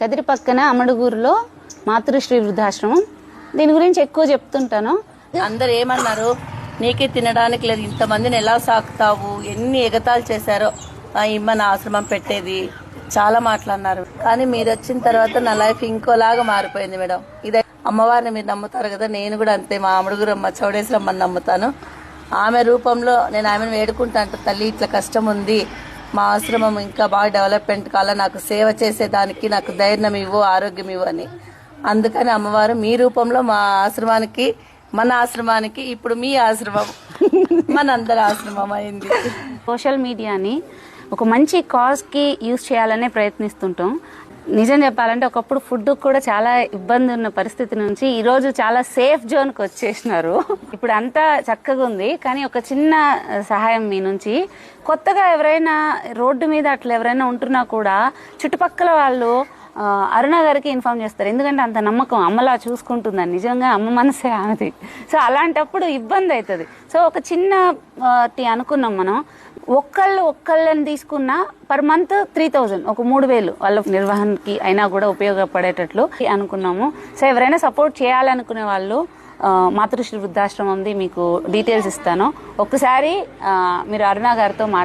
కదిరి పక్కన అమడుగూరులో మాతృశ్రీ వృద్ధాశ్రమం. దీని గురించి ఎక్కువ చెప్తుంటాను. అందరు ఏమన్నారు? నీకే తినడానికి లేదు. ఇంతమందిని ఎలా సాకుతావు? ఎన్ని ఎగతాలు చేశారో? ఆ ఇమ్మ ఆశ్రమం పెట్టేది. చాలా మాట్లాడినారు కానీ మీరు వచ్చిన తర్వాత నా లైఫ్ ఇంకోలాగా మారిపోయింది మేడం. ఇదే అమ్మవారిని మీరు నమ్ముతారు కదా? నేను కూడా అంతే. మా అమ్మ చౌడేశ్వరమ్మని నమ్ముతాను. ఆమె రూపంలో నేను ఆమెను వేడుకుంటాను తల్లి ఇట్లా కష్టం ఉంది. మా ఆశ్రమం ఇంకా బాగా డెవలప్మెంట్ కావాలా నాకు సేవ చేసేదానికి నాకు ధైర్యం ఇవ్వు ఆరోగ్యం ఇవ్వు అని. అందుకని అమ్మవారు మీ రూపంలో మా ఆశ్రమానికి మన ఆశ్రమానికి ఇప్పుడు మీ ఆశ్రమం మనందరి ఆశ్రమం అయింది. సోషల్ మీడియాని ఒక మంచి కాజ్కి యూజ్ చేయాలనే ప్రయత్నిస్తుంటాం. నిజం చెప్పాలంటే ఒకప్పుడు ఫుడ్ కూడా చాలా ఇబ్బంది ఉన్న పరిస్థితి నుంచి ఈ రోజు చాలా సేఫ్ జోన్కి వచ్చేసినారు. ఇప్పుడు అంతా చక్కగా ఉంది. కానీ ఒక చిన్న సహాయం మీ నుంచి. కొత్తగా ఎవరైనా రోడ్డు మీద అట్లా ఎవరైనా ఉంటున్నా కూడా చుట్టుపక్కల వాళ్ళు అరుణ గారికి ఇన్ఫార్మ్ చేస్తారు. ఎందుకంటే అంత నమ్మకం అమ్మలా చూసుకుంటుందని. నిజంగా అమ్మ మనసే ఆమెది. సో అలాంటప్పుడు ఇబ్బంది అవుతుంది సో ఒక చిన్న అనుకున్నాం మనం. ఒక్కళ్ళు ఒక్కళ్ళని తీసుకున్న పర్ మంత్ త్రీ థౌజండ్. ఒక మూడు వేలు వాళ్ళ నిర్వహణకి అయినా కూడా ఉపయోగపడేటట్లు అనుకున్నాము. సో ఎవరైనా సపోర్ట్ చేయాలనుకునే వాళ్ళు మాతృశ్రీ వృద్ధాశ్రమంది మీకు డీటెయిల్స్ ఇస్తాను. ఒక్కసారి మీరు అరుణ గారితో మాట్లాడండి